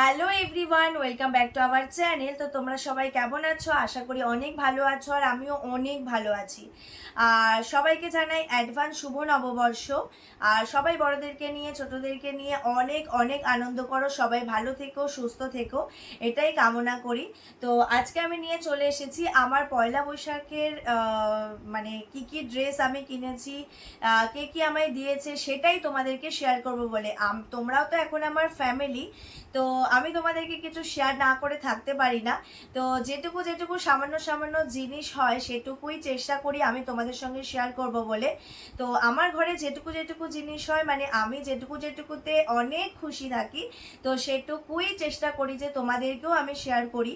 Hello everyone welcome back to our channel তো তোমরা সবাই কেমন আছো? আশা করি অনেক ভালো আছো আর আমিও অনেক ভালো আছি। আর সবাইকে জানাই অ্যাডভান্স শুভ নববর্ষ। আর সবাই বড়দেরকে নিয়ে, ছোটদেরকে নিয়ে অনেক অনেক আনন্দ করো। সবাই ভালো থেকো, সুস্থ থেকো। এটাই কামনা করি। তো আজকে আমি নিয়ে চলে এসেছি আমার পয়লা বৈশাখের মানে কি কি ড্রেস আমি কিনেছি কে কি আমায় দিয়েছে সেটাই তোমাদেরকে শেয়ার করব বলে। তোমরাও তো এখন আমার ফ্যামিলি তো আমি তোমাদেরকে কিছু শেয়ার না করে থাকতে পারি না। তো যেটুকু যেটুকু সামান্য সামান্য জিনিস হয়, সেটুকুই চেষ্টা করি আমি তোমাদের সঙ্গে শেয়ার করব বলে। তো আমার ঘরে যেটুকু যেটুকু জিনিস হয় মানে আমি যেটুকু যেটুকুতে অনেক খুশি থাকি, তো সেটুকুই চেষ্টা করি যে তোমাদেরকেও আমি শেয়ার করি।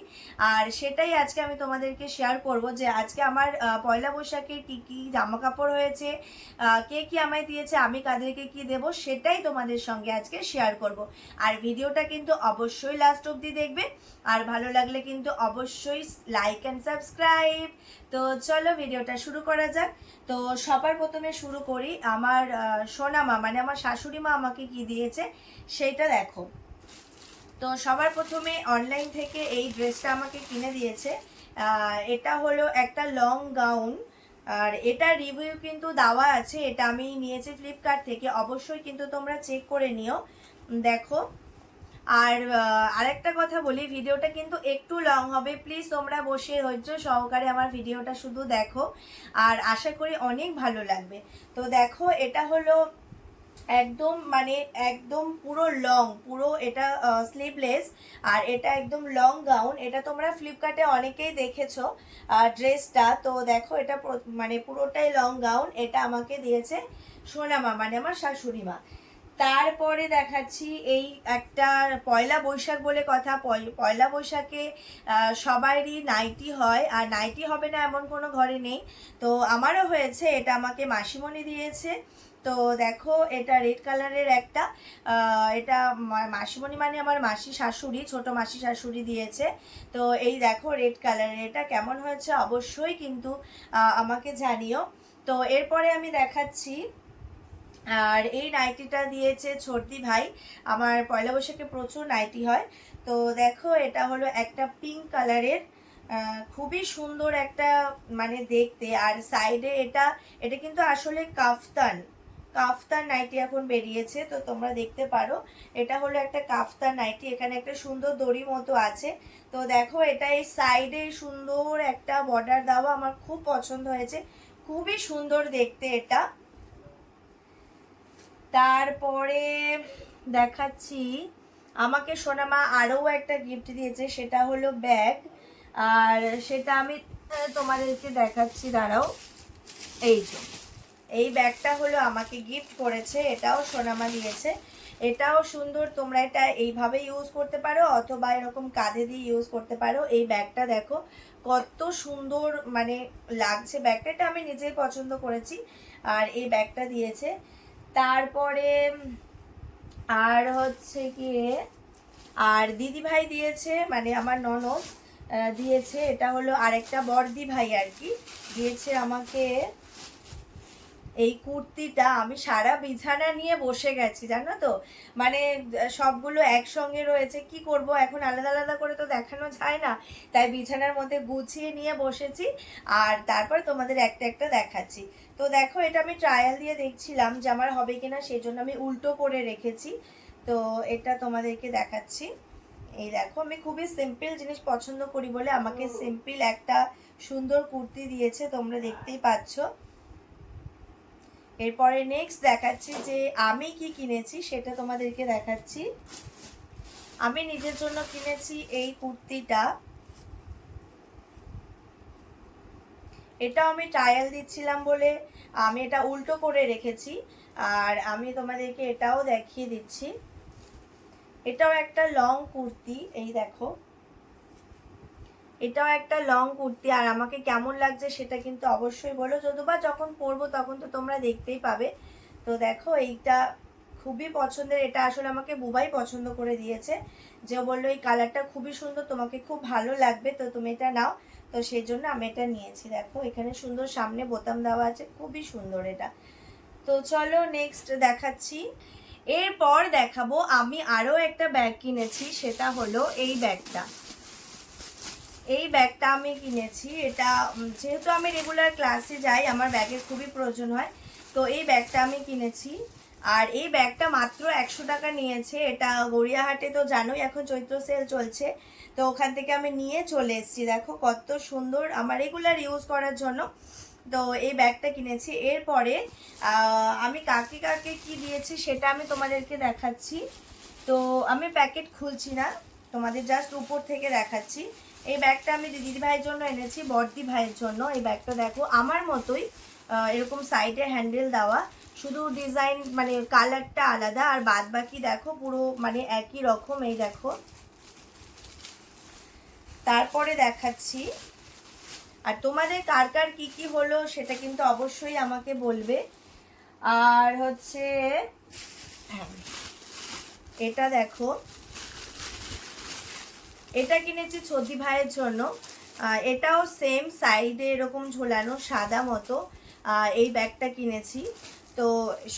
আর সেটাই আজকে আমি তোমাদেরকে শেয়ার করব যে আজকে আমার পয়লা বৈশাখে কি কি জামা কাপড় হয়েছে কে কি আমায় দিয়েছে, আমি কাদেরকে কি দেব, সেটাই তোমাদের সঙ্গে আজকে শেয়ার করব। আর ভিডিওটা কিন্তু অবশ্যই লাস্ট অবধি দেখবে। আর ভালো লাগলে কিন্তু অবশ্যই লাইক অ্যান্ড সাবস্ক্রাইব তো চলো ভিডিওটা শুরু করা যাক। তো সবার প্রথমে শুরু করি। আমার সোনামা মানে আমার শাশুড়ি মা আমাকে কি দিয়েছে সেইটা দেখো। তো সবার প্রথমে অনলাইন থেকে এই ড্রেসটা আমাকে কিনে দিয়েছে। এটা হলো একটা লং গাউন আর এটা রিভিউ কিন্তু দেওয়া আছে। এটা আমি নিয়েছি ফ্লিপকার্ট থেকে। অবশ্যই কিন্তু তোমরা চেক করে নিও। দেখো। আর আরেকটা কথা বলি, ভিডিওটা কিন্তু একটু লং হবে। প্লিজ তোমরা বসে ধৈর্য সহকারে আমার ভিডিওটা শুধু দেখো। আর আশা করি অনেক ভালো লাগবে। তো দেখো, এটা হলো একদম মানে একদম পুরো লং পুরো এটা স্লিভলেস আর এটা একদম লং গাউন এটা তোমরা ফ্লিপকার্টে অনেকেই দেখেছ ড্রেসটা তো দেখো, এটা মানে পুরোটাই লং গাউন এটা আমাকে দিয়েছে সোনামা মানে আমার শাশুড়ি মা তারপরে দেখাচ্ছি এই একটা পয়লা বৈশাখ বলে কথা। পয়- পয়লা বৈশাখে সবারই নাইটি হয়, আর নাইটি হবে না এমন কোনো ঘরে নেই। তো আমারও হয়েছে, এটা আমাকে মাসিমণি দিয়েছে। তো দেখো, এটা রেড কালারের একটা। এটা মাসিমণি মানে আমার মাসি শাশুড়ি, ছোট মাসি শাশুড়ি দিয়েছে। তো এই দেখো রেড কালারের, এটা কেমন হয়েছে অবশ্যই কিন্তু আমাকে জানিও। তো এরপরে আমি দেখাচ্ছি আর এই নাইটিটা দিয়েছে ছোটদি ভাই। আমার পয়লা বৈশাখে প্রচুর নাইটি হয়। তো দেখো, এটা হলো একটা পিঙ্ক কালারের খুবই সুন্দর একটা মানে দেখতে। আর সাইডে এটা এটা কিন্তু আসলে কাফতান কাফতান নাইটি এখন বেরিয়েছে, তো তোমরা দেখতে পারো। এটা হলো একটা কাফতান নাইটি, এখানে একটা সুন্দর দড়ি মতো আছে। তো দেখো, এটা এই সাইডে সুন্দর একটা বর্ডার দেওয়া আমার খুব পছন্দ হয়েছে। খুবই সুন্দর দেখতে এটা। তারপরে দেখাচ্ছি। আমাকে সোনামা আরও একটা গিফট দিয়েছে, সেটা হলো ব্যাগ আর সেটা আমি তোমাদেরকে দেখাচ্ছি, দাঁড়াও। এই যে, এই ব্যাগটা হলো আমাকে গিফট করেছে, এটাও সোনামা দিয়েছে। এটাও সুন্দর, তোমরা এটা এইভাবে ইউজ করতে পারো, অথবা এরকম কাঁধে দিয়ে ইউজ করতে পারো। এই ব্যাগটা দেখো, কত সুন্দর মানে লাগছে ব্যাগটা এটা আমি নিজেই পছন্দ করেছি। আর এই ব্যাগটা দিয়েছে। তারপরে, আর হচ্ছে কি আর দিদি ভাই দিয়েছে মানে আমার ননদ দিয়েছে, এটা হলো আরেকটা বর্দি ভাই আর কি, দিয়েছে আমাকে এই কুর্তিটা আমি সারা বিছানা নিয়ে বসে গেছি জানো তো? মানে সবগুলো একসঙ্গে রয়েছে কি করব? এখন আলাদা আলাদা করে তো দেখানো যায় না। তাই বিছানার মধ্যে গুছিয়ে নিয়ে বসেছি আর তারপর তোমাদের একটা একটা দেখাচ্ছি। তো দেখো এটা আমি ট্রায়াল দিয়ে দেখছিলাম যে আমার হবে কিনা সেই জন্য আমি উল্টো করে রেখেছি। তো এটা তোমাদেরকে দেখাচ্ছি। এই দেখো আমি খুবই সিম্পল জিনিস পছন্দ করি বলে আমাকে সিম্পল একটা সুন্দর কুর্তি দিয়েছে তোমরা দেখতেই পাচ্ছ। এরপরে নেক্সট দেখাচ্ছি যে আমি কি কিনেছি, সেটা তোমাদেরকে দেখাচ্ছি। আমি নিজের জন্য কিনেছি এই কুর্তিটা। এটাও আমি ট্রায়াল দিচ্ছিলাম বলে আমি এটা উল্টো করে রেখেছি, আর আমি তোমাদেরকে এটাও দেখিয়ে দিচ্ছি। এটাও একটা লং কুর্তি, এই দেখো। এটাও একটা লং কুর্তি, আর আমাকে কেমন লাগছে সেটা কিন্তু অবশ্যই বলো। যদিবা যখন পরবো তখন তো তোমরা দেখতেই পাবে। তো দেখো, এইটা খুবই পছন্দের, এটা আসলে আমাকে বুবাই পছন্দ করে দিয়েছে। যে বলল, এই কালারটা খুবই সুন্দর, তোমাকে খুব ভালো লাগবে, তো তুমি এটা নাও। তো সেই জন্য আমি এটা নিয়েছি। দেখো, এখানে সুন্দর, সামনে বোতাম দেওয়া আছে, খুবই সুন্দর এটা। তো চলো নেক্সট দেখাচ্ছি। এরপর দেখাবো, আমি আরও একটা ব্যাগ কিনেছি, সেটা হলো এই ব্যাগটা এই ব্যাগটা আমি কিনেছি। এটা যেহেতু আমি রেগুলার ক্লাসে যাই, আমার ব্যাগের খুবই প্রয়োজন হয়। তো এই ব্যাগটা আমি কিনেছি। আর এই ব্যাগটা মাত্র একশো টাকা নিয়েছে। এটা গড়িয়াহাটে তো জানোই, এখন চৈত্র সেল চলছে। তো ওখান থেকে আমি নিয়ে চলে এসেছি। দেখো কত সুন্দর আমার রেগুলার ইউজ করার জন্য। তো এই ব্যাগটা কিনেছি। এরপরে আমি কাকে কাকে কি দিয়েছি সেটা আমি তোমাদেরকে দেখাচ্ছি। তো আমি প্যাকেট খুলছি না, তোমাদের জাস্ট উপর থেকে দেখাচ্ছি। এই ব্যাগটা আমি দিদি ভাইয়ের জন্য এনেছি বর্দি ভাইয়ের জন্য। এই ব্যাগটা দেখো, আমার মতোই এরকম সাইডে হ্যান্ডেল দেওয়া। শুধু ডিজাইন মানে কালারটা আলাদা, আর বাদ বাকি দেখো, পুরো মানে একই রকম এই দেখো। তারপরে দেখাচ্ছি, আর তোমাদের কার কার কী কী হলো সেটা কিন্তু অবশ্যই আমাকে বলবে। আর হচ্ছে, এটা দেখো এটা কিনেছি ছদি ভাইয়ের জন্য। এটাও সেম সাইডে এরকম ঝোলানো, সাদা মতো। এই ব্যাগটা কিনেছি। তো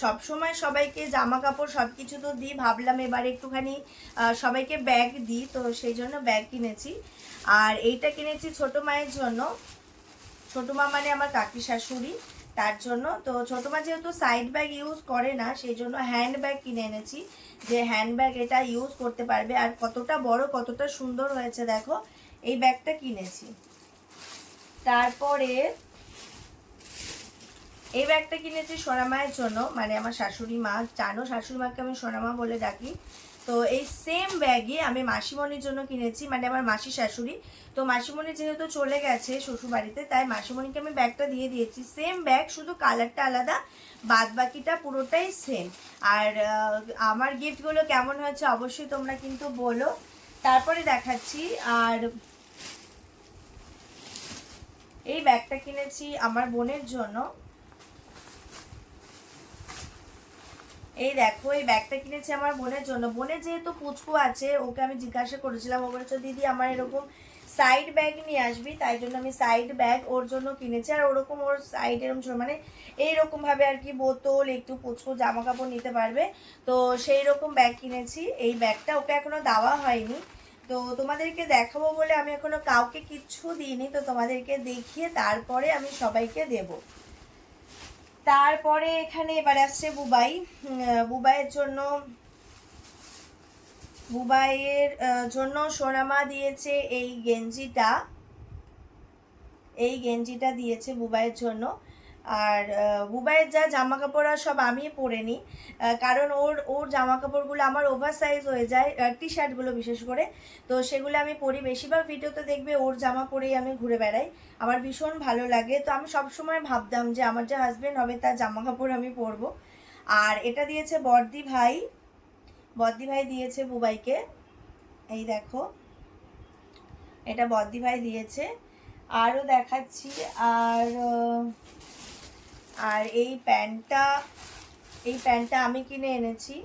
সব সময় সবাইকে জামা কাপড় সব কিছু তো দিই। ভাবলাম এবার একটুখানি সবাইকে ব্যাগ দিই। তো সেই জন্য ব্যাগ কিনেছি। আর এইটা কিনেছি ছোট মায়ের জন্য। ছোটো মা মানে আমার কাকি শাশুড়ি। তার জন্য। তো ছোটো মা যেহেতু সাইড ব্যাগ ইউজ করে না, সেই জন্য হ্যান্ড ব্যাগ কিনে এনেছি। যে হ্যান্ড ব্যাগ এটা ইউজ করতে পারবে। আর কতটা বড়, কতটা সুন্দর হয়েছে দেখো, এই ব্যাগটা কিনেছি। তারপরে এই ব্যাগটা কিনেছি সোনামায়ের জন্য। মানে আমার শাশুড়ি মা, জানো শাশুড়ি মাকে আমি সোনামা বলে ডাকি। তো এই সেম ব্যাগে আমি মাসিমণির জন্য কিনেছি মানে আমার মাসি শাশুড়ি। তো মাসিমণি যেহেতু চলে গেছে শ্বশুরবাড়িতে, তাই মাসিমণিকে আমি ব্যাগটা দিয়ে দিয়েছি। সেম ব্যাগ শুধু কালারটা আলাদা বাদ বাকিটা পুরোটাই সেম আর আমার গিফটগুলো কেমন হয়েছে অবশ্যই তোমরা কিন্তু বলো। তারপরে দেখাচ্ছি, আর এই ব্যাগটা কিনেছি আমার বোনের জন্য। এই দেখো, এই ব্যাগটা কিনেছি আমার বোনের জন্য। বোনের যেহেতু পুচকু আছে, ওকে আমি জিজ্ঞাসা করেছিলাম, ও বলেছে, দিদি, আমার এরকম সাইড ব্যাগ নিয়ে আসবি, তাই জন্য আমি সাইড ব্যাগ ওর জন্য কিনেছি। আর ওরকম ওর সাইড এরকম ছোট মানে এইরকমভাবে আর কি বোতল, একটু পুচকু জামা কাপড় নিতে পারবে। তো সেই রকম ব্যাগ কিনেছি। এই ব্যাগটা ওকে এখনও দেওয়া হয়নি। তো তোমাদেরকে দেখাবো বলে আমি এখনও কাউকে কিচ্ছু দিইনি, তো তোমাদেরকে দেখিয়ে তারপরে আমি সবাইকে দেবো। তারপরে এখানে এবার আসছে বুবাই। বুবাইয়ের জন্য বুবাইয়ের জন্য সোনামা দিয়েছে এই গেঞ্জিটা। এই গেঞ্জিটা দিয়েছে বুবাইয়ের জন্য। আর বুবাইয়ের যা জামা কাপড় আর সব আমি পরে নিই। কারণ ওর ওর জামা কাপড়গুলো আমার ওভার সাইজ হয়ে যায় টি শার্টগুলো বিশেষ করে। তো সেগুলো আমি পরি। বেশিরভাগ ভিডিওতে দেখবে ওর জামা পরেই আমি ঘুরে বেড়াই। আমার ভীষণ ভালো লাগে। তো আমি সবসময় ভাবতাম যে আমার যে হাজবেন্ড হবে, তার জামা কাপড় আমি পরবো। আর এটা দিয়েছে বর্দি ভাই। বর্দি ভাই দিয়েছে বুবাইকে এই দেখো। এটা বর্দি ভাই দিয়েছে। আরও দেখাচ্ছি। আর আর এই প্যান্টটা এই প্যান্টটা আমি কিনে এনেছি।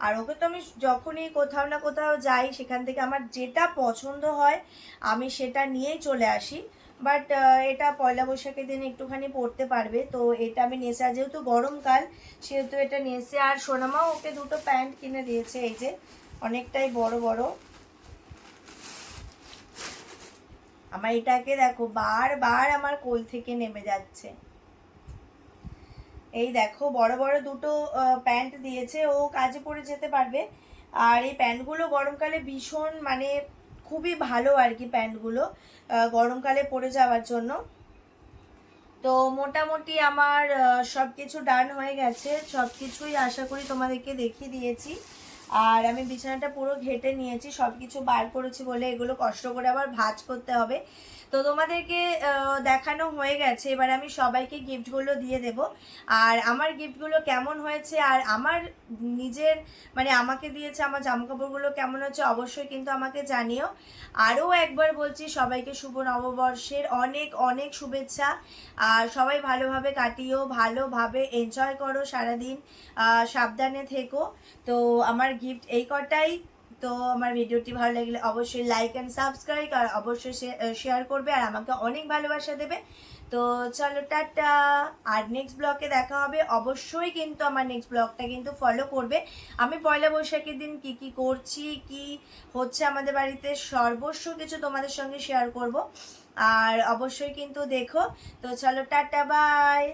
আর ওকে তো আমি যখনই কোথাও না কোথাও যাই, সেখান থেকে আমার যেটা পছন্দ হয়, আমি সেটা নিয়েই চলে আসি। বাট এটা পয়লা বৈশাখের দিন একটুখানি পরতে পারবে। তো এটা আমি নিয়েছি। আর যেহেতু গরমকাল, সেহেতু এটা নিয়েছি। আর সোনামাও ওকে দুটো প্যান্ট কিনে দিয়েছে। এই যে, অনেকটাই বড় বড়। আমার এটাকে দেখো, বারবার আমার কোল থেকে নেমে যাচ্ছে। এই দেখো, বড় বড় দুটো প্যান্ট দিয়েছে, ও কাজে পরে যেতে পারবে। আর এই প্যান্টগুলো গরমকালে ভীষণ মানে খুবই ভালো আর কি প্যান্টগুলো গরমকালে পরে যাওয়ার জন্য। তো মোটামুটি আমার সব কিছু ডান হয়ে গেছে সব কিছুই আশা করি তোমাদেরকে দেখিয়ে দিয়েছি। আর আমি বিছানাটা পুরো ঘেটে নিয়েছি সব কিছু বার করেছি বলে এগুলো কষ্ট করে আবার ভাঁজ করতে হবে। তো তোমাদেরকে দেখানো হয়ে গেছে। এবার আমি সবাইকে গিফটগুলো দিয়ে দেব। আর আমার গিফটগুলো কেমন হয়েছে আর আমার নিজের মানে আমাকে দিয়েছে, আমার জামাকাপড়গুলো কেমন হচ্ছে অবশ্যই কিন্তু আমাকে জানিও। আরও একবার বলছি, সবাইকে শুভ নববর্ষের অনেক অনেক শুভেচ্ছা। আর সবাই ভালোভাবে কাটিও, ভালোভাবে এনজয় করো সারাদিন। সাবধানে থেকো। তো আমার গিফট এই কটাই। তো আমার ভিডিওটি ভালো লাগলে অবশ্যই লাইক অ্যান্ড সাবস্ক্রাইব আর অবশ্যই শেয়ার করবে আর আমাকে অনেক ভালোবাসা দেবে। তো চলো টাটা। আর নেক্সট ব্লগে দেখা হবে। অবশ্যই কিন্তু আমার নেক্সট ব্লগটা কিন্তু ফলো করবে। আমি পয়লা বৈশাখের দিন কি কি করছি, কি হচ্ছে আমাদের বাড়িতে সর্বস্ব কিছু তোমাদের সঙ্গে শেয়ার করব। আর অবশ্যই কিন্তু দেখো। তো চলো টাটা বাই